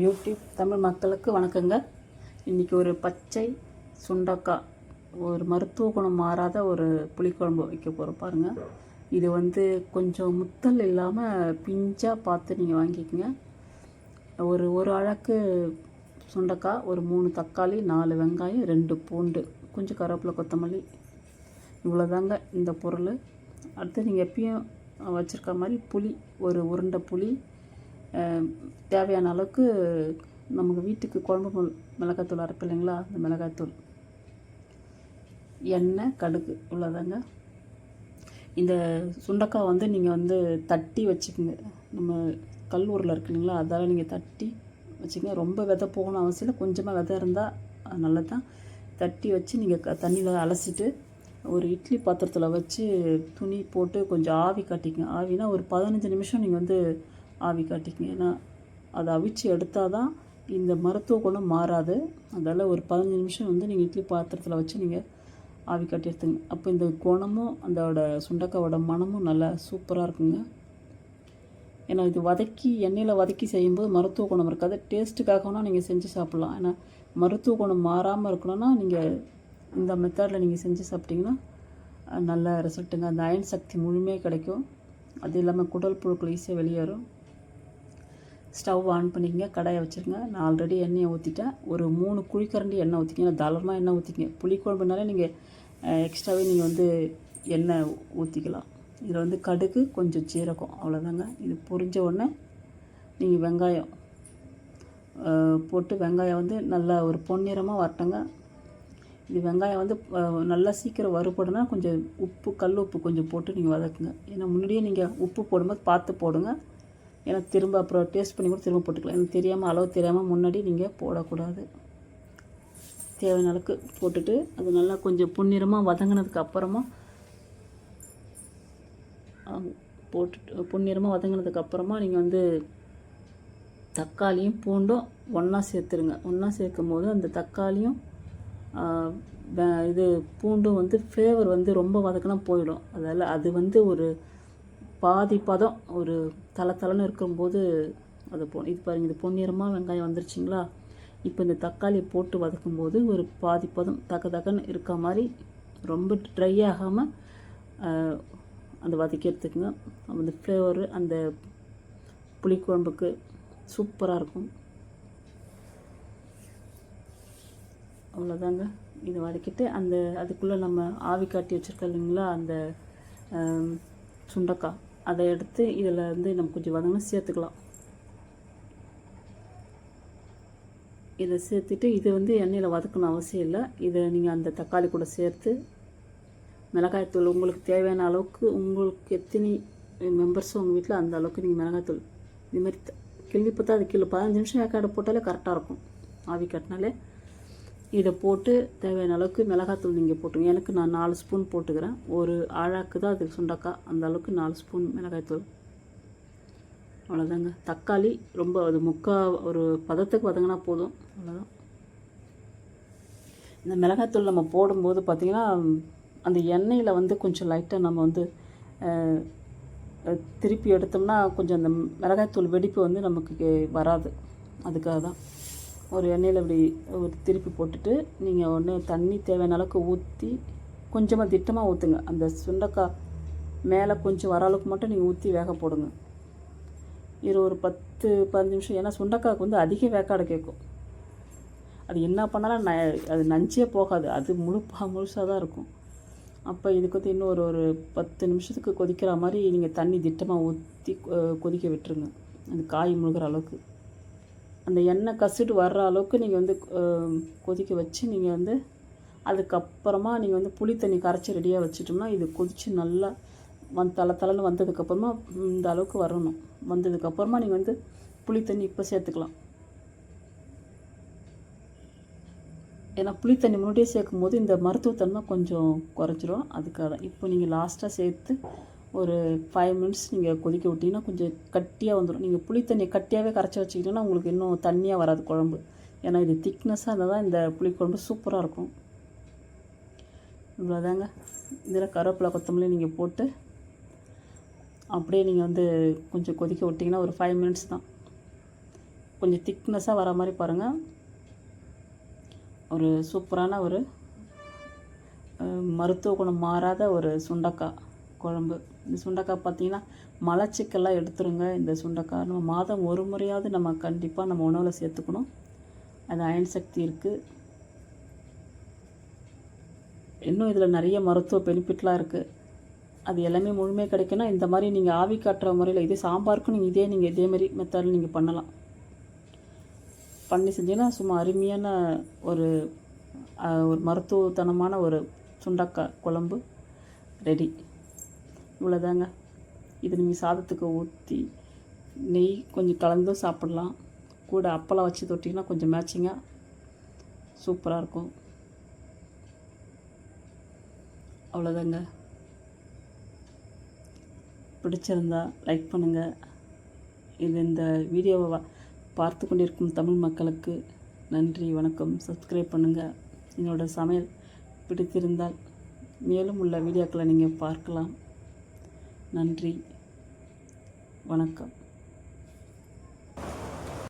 YouTube Tamil மக்களுக்கு வணக்கங்க. இன்றைக்கி ஒரு பச்சை சுண்டக்காய் ஒரு மருத்துவ குணம் மாறாத ஒரு புளிக்குழம்பு வைக்க போகிறோம் பாருங்கள் இது வந்து கொஞ்சம் முத்தல் இல்லாமல் பிஞ்சாக பார்த்து நீங்கள் வாங்கிக்கோங்க. ஒரு ஒரு அழகு சுண்டக்காய் ஒரு மூணு தக்காளி நாலு வெங்காயம் ரெண்டு பூண்டு கொஞ்சம் கருவேப்பிலை கொத்தமல்லி இவ்வளோதாங்க இந்த பொருள். அடுத்து நீங்கள் எப்பயும் வச்சுருக்க மாதிரி புளி ஒரு உருண்டை புளி தேவையான அளவுக்கு நமக்கு வீட்டுக்கு குழம்பு மிளகாத்தூள் அரைப்பு இல்லைங்களா? அந்த மிளகாத்தூள். எண்ணெய் கடுகு இவ்வளோதாங்க இந்த சுண்டக்காய் வந்து நீங்கள் வந்து தட்டி வச்சுக்கோங்க. நம்ம கல் உருளை இருக்கு இல்லைங்களா? அதால் நீங்கள் தட்டி வச்சுக்கோங்க. ரொம்ப விதை போகணும் அவசியம் இல்லை. கொஞ்சமாக விதை இருந்தால் நல்லது தான் தட்டி வச்சு நீங்கள் க தண்ணியில் அலசிட்டு ஒரு இட்லி பாத்திரத்தில் வச்சு துணி போட்டு கொஞ்சம் ஆவி காட்டிக்கங்க. ஆவினா ஒரு பதினஞ்சு நிமிஷம் நீங்கள் வந்து ஆவி காட்டிக்கங்க ஏன்னா அதை அவிச்சு எடுத்தால் தான் இந்த மருத்துவ குணம் மாறாது. அதால் ஒரு பதினஞ்சு நிமிஷம் வந்து நீங்கள் இட்லி பாத்திரத்தில் வச்சு நீங்கள் ஆவி காட்டி எடுத்துங்க. அப்போ இந்த குணமும் அதோட சுண்டக்காவோட மணமும் நல்லா சூப்பராக இருக்குங்க. ஏன்னா இது வதக்கி எண்ணெயில் வதக்கி செய்யும்போது மருத்துவ குணம் இருக்காது. டேஸ்ட்டுக்காகனா நீங்கள் செஞ்சு சாப்பிட்லாம். ஏன்னா மருத்துவ குணம் மாறாமல் இருக்கணும்னா நீங்கள் இந்த மெத்தடில் நீங்கள் செஞ்சு சாப்பிட்டீங்கன்னா நல்ல ரிசல்ட்டுங்க அந்த அயன் சக்தி முழுமையாக கிடைக்கும். அது இல்லாமல் குடல் புழுக்கள் ஈஸியாக வெளியேறும். ஸ்டவ் ஆன் பண்ணிக்கங்க கடாயை வச்சுருங்க. நான் ஆல்ரெடி எண்ணெயை ஊற்றிட்டேன் ஒரு மூணு குழிக்கரண்டி எண்ணெய் ஊற்றிக்கங்க தாராளமாக எண்ணெய் ஊற்றிக்கங்க புளிக்குழம்புனாலே நீங்கள் எக்ஸ்ட்ராவே நீங்கள் வந்து எண்ணெய் ஊற்றிக்கலாம் இதில் வந்து கடுகு கொஞ்சம் சீரகம். அவ்வளோதாங்க இது பொரிஞ்ச உடனே நீங்கள் வெங்காயம் போட்டு வெங்காயம் வந்து நல்லா ஒரு பொன்னிறமாக வரட்டுங்க. இது வெங்காயம் வந்து நல்லா சீக்கிரம் வறுபடுனா கொஞ்சம் உப்பு கல் உப்பு கொஞ்சம் போட்டு நீங்கள் வதக்குங்க. ஏன்னா முன்னாடியே நீங்கள் உப்பு போடும்போது பார்த்து போடுங்க. ஏன்னா திரும்ப அப்புறம் டேஸ்ட் பண்ணி கூட திரும்ப போட்டுக்கலாம். எனக்கு தெரியாமல் அளவு தெரியாமல் முன்னாடி நீங்கள் போடக்கூடாது. தேவையான அளவுக்கு போட்டுட்டு அது நல்லா கொஞ்சம் பொன்னிறமாக வதங்கினதுக்கு அப்புறமா போட்டுட்டு பொன்னிறமாக வதங்கினதுக்கு அப்புறமா நீங்கள் வந்து தக்காளியும் பூண்டும் ஒன்றா சேர்த்துருங்க. ஒன்றா சேர்க்கும் போது அந்த தக்காளியும் இது பூண்டும் வந்து ஃப்ளேவர் வந்து ரொம்ப வதக்கினா போயிடும். அதில் அது வந்து ஒரு பாதி பதம் ஒரு தலை தலைன்னு இருக்கும்போது அது போ இது பாருங்க இது பொன்னிறமாக வெங்காயம் வந்துருச்சுங்களா? இப்போ இந்த தக்காளி போட்டு வதக்கும்போது ஒரு பாதி பதம் தக்க தக்கன்னு இருக்க மாதிரி ரொம்ப ட்ரை ஆகாமல் அந்த வதக்கி எடுத்துக்கோங்க. அந்த ஃப்ளேவரு அந்த புளிக்குழம்புக்கு சூப்பராக இருக்கும். அவ்வளோதாங்க இதை வதக்கிட்டு அந்த அதுக்குள்ளே நம்ம ஆவி காட்டி வச்சுருக்கோம் இல்லைங்களா? அந்த சுண்டக்காய். அதை எடுத்து இதில் வந்து நம்ம கொஞ்சம் வதங்கினா சேர்த்துக்கலாம். இதை சேர்த்துட்டு இது வந்து எண்ணெயில் வதக்கணும் அவசியம் இல்லை. இதை நீங்கள் அந்த தக்காளி கூட சேர்த்து மிளகாய்த்தூள் உங்களுக்கு தேவையான அளவுக்கு உங்களுக்கு எத்தனை மெம்பர்ஸ் உங்கள் வீட்டில் அந்த அளவுக்கு நீங்கள் மிளகாய்த்தூள் இதுமாதிரி மாதிரி கிள்ளி பார்த்தா அது கிலோ பதினஞ்சு நிமிஷம் ஏக்காடு போட்டாலே கரெக்டாக இருக்கும். ஆவி கட்டினாலே இதை போட்டு தேவையான அளவுக்கு மிளகாத்தூள் நீங்கள் போட்டுங்க எனக்கு நான் நாலு ஸ்பூன் போட்டுக்கிறேன். ஒரு ஆழாக்கு தான் அது சுண்டக்காய் அந்த அளவுக்கு நாலு ஸ்பூன் மிளகாய்த்தூள். அவ்வளோதாங்க தக்காளி ரொம்ப அது முக்கா ஒரு பதத்துக்கு வதங்கினா போதும். அவ்வளோதான் இந்த மிளகாத்தூள் நம்ம போடும்போது பார்த்திங்கன்னா அந்த எண்ணெயில் வந்து கொஞ்சம் லைட்டாக நம்ம வந்து திருப்பி எடுத்தோம்னா கொஞ்சம் அந்த மிளகாய்த்தூள் வெடிப்பு வந்து நமக்கு வராது. அதுக்காக தான் ஒரு எண்ணெயில் இப்படி ஒரு திருப்பி போட்டுட்டு நீங்கள் ஒன்று தண்ணி தேவையான அளவுக்கு ஊற்றி கொஞ்சமாக திட்டமாக ஊற்றுங்க அந்த சுண்டக்காய் மேலே கொஞ்சம் வர அளவுக்கு மட்டும் நீங்கள் ஊற்றி வேக போடுங்க. இது ஒரு பத்து பதினஞ்சு நிமிஷம். ஏன்னா சுண்டக்காய்க்கு வந்து அதிக வேக்காடை கேட்கும். அது என்ன பண்ணாலும் ந அது நஞ்சே போகாது. அது முழுப்பா முழுசாக தான் இருக்கும். அப்போ இதுக்கு வந்து இன்னும் ஒரு ஒரு பத்து நிமிஷத்துக்கு கொதிக்கிற மாதிரி நீங்கள் தண்ணி திட்டமாக ஊற்றி கொதிக்க விட்டுருங்க. அந்த காய் முழுகிற அளவுக்கு. அந்த எண்ணெய் கசிட்டு வர்ற அளவுக்கு நீங்கள் வந்து கொதிக்க வச்சு நீங்கள் வந்து அதுக்கப்புறமா நீங்கள் வந்து புளி தண்ணி கரைச்சி ரெடியாக வச்சுட்டோம்னா இது கொதித்து நல்லா வந் தலை தலைன்னு வந்ததுக்கப்புறமா இந்த அளவுக்கு வரணும். வந்ததுக்கப்புறமா நீங்கள் வந்து புளி தண்ணி இப்போ சேர்த்துக்கலாம். ஏன்னா புளி தண்ணி முன்னாடியே சேர்க்கும் போது இந்த மருத்துவத்தன்மை கொஞ்சம் குறைஞ்சிரும். அதுக்காக இப்போ நீங்கள் லாஸ்ட்டாக சேர்த்து ஒரு ஃபைவ் மினிட்ஸ் நீங்கள் கொதிக்க விட்டிங்கன்னா கொஞ்சம் கட்டியாக வந்துடும் நீங்கள் புளி தண்ணியை கட்டியாகவே கரைச்சி வச்சிக்கிட்டோன்னா உங்களுக்கு இன்னும் தண்ணியாக வராது குழம்பு. ஏன்னா இது திக்னஸாக இருந்தால் தான் இந்த புளிக்குழம்பு சூப்பராக இருக்கும். இவ்வளோதாங்க இதில் கருவேப்பிலை கொத்தமல்லி நீங்கள் போட்டு அப்படியே நீங்கள் வந்து கொஞ்சம் கொதிக்க விட்டிங்கன்னா ஒரு ஃபைவ் மினிட்ஸ் தான். கொஞ்சம் திக்னஸாக வர மாதிரி பாருங்கள் ஒரு சூப்பரான ஒரு மருத்துவ குணம் மாறாத ஒரு சுண்டக்காய் குழம்பு. இந்த சுண்டக்காய் பார்த்தீங்கன்னா மலச்சிக்கெல்லாம் எடுத்துருங்க. இந்த சுண்டக்காய் நம்ம மாதம் ஒரு முறையாவது நம்ம கண்டிப்பாக நம்ம உணவில் சேர்த்துக்கணும். அது அயன் சக்தி இருக்குது இன்னும் இதில் நிறைய மருத்துவ பெனிஃபிட்லாம் இருக்குது அது எல்லாமே முழுமையாக கிடைக்குன்னா இந்த மாதிரி நீங்கள் ஆவி காட்டுற முறையில் இதே சாம்பாருக்கும் நீங்கள் இதே நீங்கள் இதே மாதிரி மெத்தடில் நீங்கள் பண்ணலாம். பண்ணி செஞ்சீங்கன்னா சும்மா அருமையான ஒரு ஒரு மருத்துவத்தனமான ஒரு சுண்டக்காய் குழம்பு ரெடி. இவ்வளோதாங்க இது நீங்கள் சாதத்துக்கு ஊற்றி நெய் கொஞ்சம் கலந்தும் சாப்பிட்லாம். கூட அப்பளம் வச்சு தொட்டிங்கன்னா கொஞ்சம் மேட்சிங்காக சூப்பராக இருக்கும். அவ்வளோதாங்க பிடிச்சிருந்தா லைக் பண்ணுங்கள் இது இந்த வீடியோவை பார்த்து கொண்டிருக்கும் தமிழ் மக்களுக்கு நன்றி வணக்கம். சப்ஸ்கிரைப் பண்ணுங்கள் என்னோட சமையல் பிடித்திருந்தால் மேலும் உள்ள வீடியோக்களை நீங்கள் பார்க்கலாம். நன்றி. வணக்கம்.